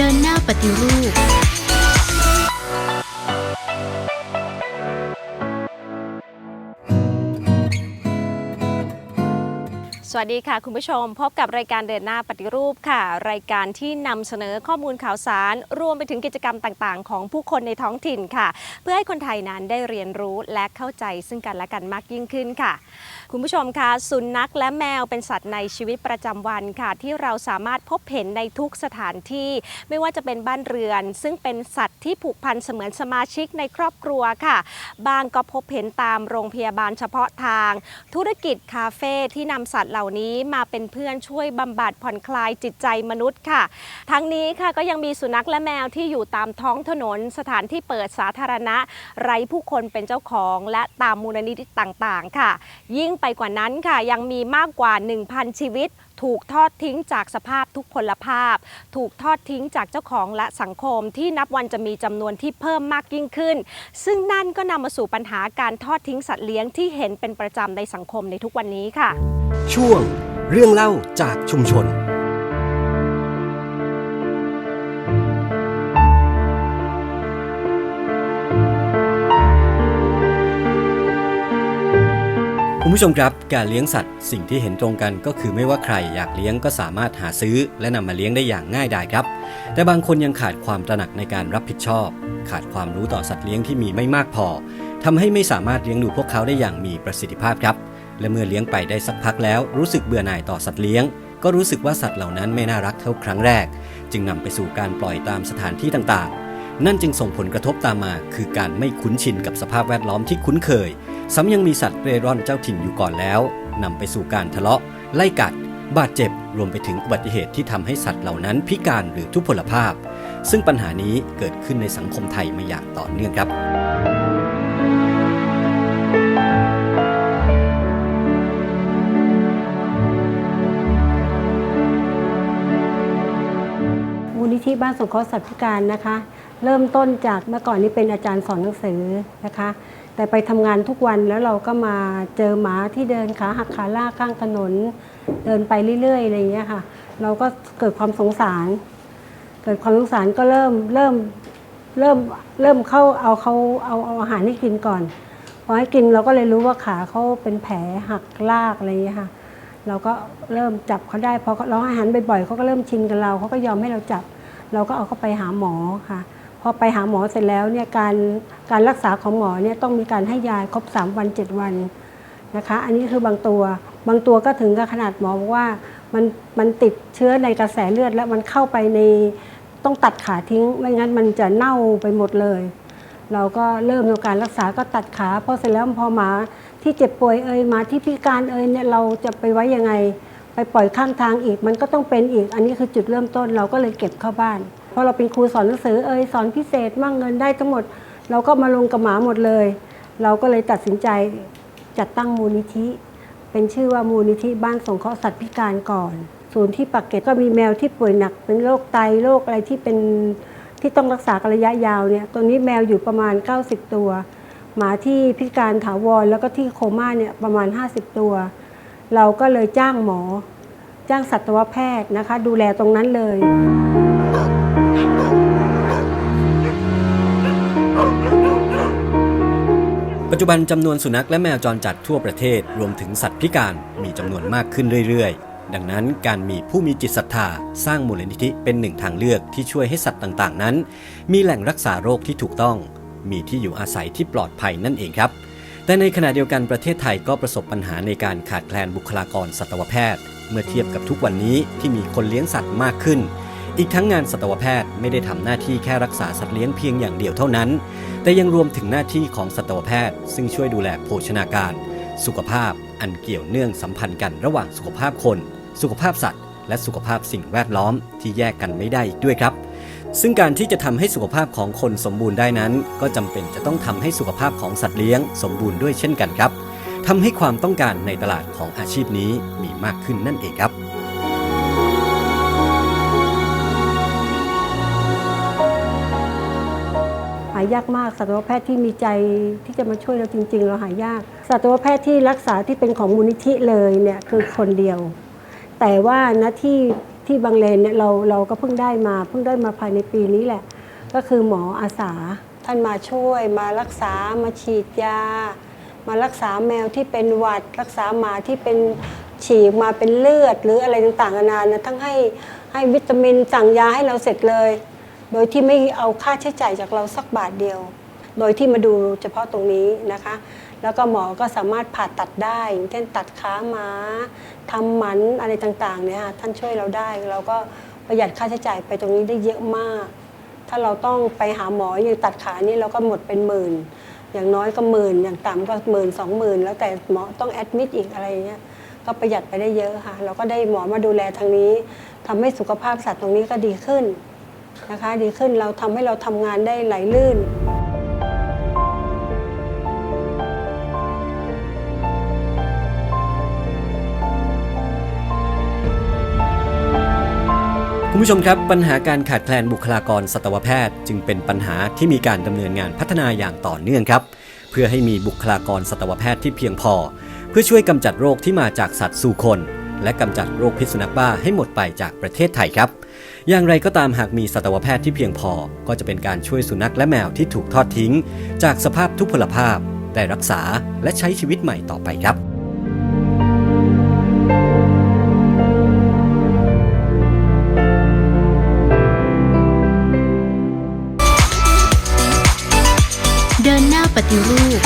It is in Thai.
เดินหน้าปฏิรูป สวัสดีค่ะ คุณผู้ชม พบกับรายการเดินหน้าปฏิรูปค่ะ รายการที่นำเสนอข้อมูลข่าวสาร รวมไปถึงกิจกรรมต่างๆ ของผู้คนในท้องถิ่นค่ะ เพื่อให้คนไทยนั้นได้เรียนรู้และเข้าใจซึ่งกันและกันมากยิ่งขึ้นค่ะ คุณผู้ชมคะสุนัขและแมวเป็นสัตว์ในชีวิตประจำวันค่ะ ที่เราสามารถพบเห็นในทุกสถานที่ ไม่ว่าจะเป็นบ้านเรือน ซึ่งเป็นสัตว์ที่ผูกพันเสมือนสมาชิกในครอบครัวค่ะ บางก็พบเห็นตามโรงพยาบาลเฉพาะทาง ธุรกิจคาเฟ่ที่นำสัตว์เหล่านี้มาเป็นเพื่อนช่วยบำบัดผ่อนคลายจิตใจมนุษย์ค่ะ ทั้งนี้ค่ะก็ยังมีสุนัขและแมวที่อยู่ตามท้องถนน สถานที่เปิดสาธารณะ ไร้ผู้คนเป็นเจ้าของและตามมูลนิธิต่างๆ ค่ะ ยิ่งไปกว่านั้นค่ะยังมีมากกว่า 1,000 ชีวิต ถูกทอดทิ้งจากสภาพทุกพลภาพ ถูกทอดทิ้งจากเจ้าของและสังคมที่นับวันจะมีจำนวนที่เพิ่มมากยิ่งขึ้น ซึ่งนั่นก็นำมาสู่ปัญหาการทอดทิ้งสัตว์เลี้ยงที่เห็นเป็นประจำในสังคมในทุกวันนี้ค่ะ ช่วงเรื่องเล่าจากชุมชน คุณผู้ชมครับ การเลี้ยงสัตว์สิ่งที่เห็นตรงกันก็คือไม่ว่าใครอยากเลี้ยงก็สามารถหาซื้อ และนำมาเลี้ยงได้อย่างง่ายดายครับ แต่บางคนยังขาดความตระหนักในการรับผิดชอบ ขาดความรู้ต่อสัตว์เลี้ยงที่มีไม่มากพอทำให้ไม่สามารถเลี้ยงดูพวกเขาได้อย่างมีประสิทธิภาพครับ และเมื่อเลี้ยงไปได้สักพักแล้ว รู้สึกเบื่อหน่ายต่อสัตว์เลี้ยง ก็รู้สึกว่าสัตว์เหล่านั้นไม่น่ารักเท่าครั้งแรก จึงนำไปสู่การปล่อยตามสถานที่ต่างๆ นั่นจึงส่งผลกระทบตามมา คือการไม่คุ้นชินกับสภาพแวดล้อมที่คุ้นเคย ซ้ำยังมีสัตว์เร่ร่อนเจ้าถิ่นอยู่ก่อนแล้วนำไปสู่การทะเลาะ ไล่กัด บาดเจ็บ รวมไปถึงอุบัติเหตุที่ทำให้สัตว์เหล่านั้นพิการหรือทุพพลภาพ ซึ่งปัญหานี้เกิดขึ้นในสังคมไทยมาอย่างต่อเนื่องครับมูลนิธิบ้านสงเคราะห์สัตว์พิการนะคะ เริ่มต้นจากเมื่อก่อนนี้เป็นอาจารย์สอนหนังสือนะคะ แต่ไปทำงานทุกวันแล้วเราก็มาเจอหมาที่เดินขาหักขาลากข้างถนน เดินไปเรื่อยๆอะไรอย่างเงี้ยค่ะ เราก็เกิดความสงสาร เกิดความสงสารก็เริ่มเริ่มเริ่มเริ่มเข้าเอาเขาเอาเอาอาหารให้กินก่อนพอให้กินเราก็เลยรู้ว่าขาเขาเป็นแผลหักลากอะไรอย่างเงี้ยค่ะ เราก็เริ่มจับเขาได้พอเราอาหารบ่อยๆเขาก็เริ่มชินกับเราเขาก็ยอมให้เราจับ เราก็เอาเขาไปหาหมอค่ะ พอไปหาหมอเสร็จแล้วเนี่ยการการรักษาของหมอเนี่ยต้องมีการให้ยาครบ 3 วัน 7 วันนะคะ อันนี้คือบางตัวบางตัวก็ถึงกับขนาดหมอบอกว่ามันมันติดเชื้อในกระแสเลือด แล้วมันเข้าไปในต้องตัดขาทิ้งไม่งั้นมันจะเน่าไปหมดเลย เราก็เริ่มในการรักษาก็ตัดขาพอเสร็จแล้วพอหมาที่เจ็บป่วยเอ่ยหมาที่พิการเอ่ยเนี่ยเราจะไปไว้ยังไง ไปปล่อยข้างทางอีก มันก็ต้องเป็นอีก อันนี้คือจุดเริ่มต้นเราก็เลยเก็บเข้าบ้าน เพราะเราเป็นครูสอนหนังสือเอ่ยสอนพิเศษมั่งเงินได้ทั้งหมด เราก็มาลงกับหมาหมดเลย เราก็เลยตัดสินใจจัดตั้งมูลนิธิ เป็นชื่อว่ามูลนิธิบ้านสงเคราะห์สัตว์พิการก่อน ศูนย์ที่ปักเกร็ดก็มีแมวที่ป่วยหนัก เป็นโรคไตโรคอะไรที่เป็นที่ต้องรักษาระยะยาวเนี่ยตัวนี้แมวอยู่ประมาณ 90 ตัว หมาที่พิการถาวรแล้วก็ที่โคม่าเนี่ยประมาณ 50 ตัว เราก็เลยจ้างหมอ จ้างสัตวแพทย์นะคะ ดูแลตรงนั้นเลย ปัจจุบันจำนวนสุนัขและแมวจรจัดทั่วประเทศรวมถึงสัตว์พิการมีจำนวนมากขึ้นเรื่อยๆ ดังนั้นการมีผู้มีจิตศรัทธาสร้างมูลนิธิเป็นหนึ่งทางเลือกที่ช่วยให้สัตว์ต่างๆ นั้น มีแหล่งรักษาโรคที่ถูกต้อง มีที่อยู่อาศัยที่ปลอดภัยนั่นเองครับ แต่ในขณะเดียวกันประเทศไทยก็ประสบปัญหาในการขาดแคลนบุคลากรสัตวแพทย์ เมื่อเทียบกับทุกวันนี้ที่มีคนเลี้ยงสัตว์มากขึ้น อีกทั้งงานสัตวแพทย์ไม่ได้ทำหน้าที่แค่รักษาสัตว์เลี้ยงเพียงอย่างเดียวเท่านั้น แต่ยังรวมถึงหน้าที่ของสัตวแพทย์ ซึ่งช่วยดูแลโภชนาการ สุขภาพอันเกี่ยวเนื่องสัมพันธ์กันระหว่างสุขภาพคน สุขภาพสัตว์ และสุขภาพสิ่งแวดล้อมที่แยกกันไม่ได้อีกด้วยครับ ซึ่งการที่จะทำให้สุขภาพของคนสมบูรณ์ได้นั้น ก็จำเป็นจะต้องทำให้สุขภาพของสัตว์เลี้ยงสมบูรณ์ด้วยเช่นกันครับทำให้ความต้องการในตลาดของอาชีพนี้มีมากขึ้นนั่นเองครับายากมากสัตวแพทย์ที่มีใจที่จะมาช่วยเราจริง ๆ เราหายาก สัตวแพทย์ที่รักษาที่เป็นของมูลนิธิเลยเนี่ยคือคนเดียว แต่ว่าน้าที่ที่บางเลนเนี่ยเราเราก็เพิ่งได้มาเพิ่งได้มาภายในปีนี้แหละ ก็คือหมออาสาท่านมาช่วยมารักษามาฉีดยา มารักษาแมวที่เป็นหวัด รักษาหมาที่เป็นฉีกมาเป็นเลือดหรืออะไรต่างๆนานานะทั้งให้ให้วิตามินสั่งยาให้เราเสร็จเลย โดยที่ไม่เอาค่าใช้จ่ายจากเราสักบาทเดียว โดยที่มาดูเฉพาะตรงนี้นะคะ แล้วก็หมอก็สามารถผ่าตัดได้เช่นตัดขาหมาทำหมันอะไรต่างๆเนี่ยค่ะท่านช่วยเราได้ เราก็ประหยัดค่าใช้จ่ายไปตรงนี้ได้เยอะมาก ถ้าเราต้องไปหาหมออย่างตัดขานี่เราก็หมดเป็นหมื่น อย่างน้อยก็หมื่นอย่างต่ำก็หมื่นสองหมื่นแล้วแต่หมอต้องแอดมิดอีกอะไรเงี้ยก็ประหยัดไปได้เยอะค่ะ เราก็ได้หมอมาดูแลทางนี้ทำให้สุขภาพสัตว์ตรงนี้ก็ดีขึ้น นะคะดีขึ้นเราทำให้เราทำงานได้ไหลลื่น คุณผู้ชมครับ ปัญหาการขาดแคลนบุคลากรสัตวแพทย์ จึงเป็นปัญหาที่มีการดำเนินงานพัฒนาอย่างต่อเนื่องครับเพื่อให้มีบุคลากรสัตวแพทย์ที่เพียงพอ เพื่อช่วยกำจัดโรคที่มาจากสัตว์สู่คน และกำจัดโรคพิษสุนัขบ้าให้หมดไปจากประเทศไทยครับ อย่างไรก็ตามหากมีสัตวแพทย์ที่เพียงพอ ก็จะเป็นการช่วยสุนัขและแมวที่ถูกทอดทิ้ง จากสภาพทุพพลภาพได้รักษาและใช้ชีวิตใหม่ต่อไปครับเดินหน้าปฏิรูป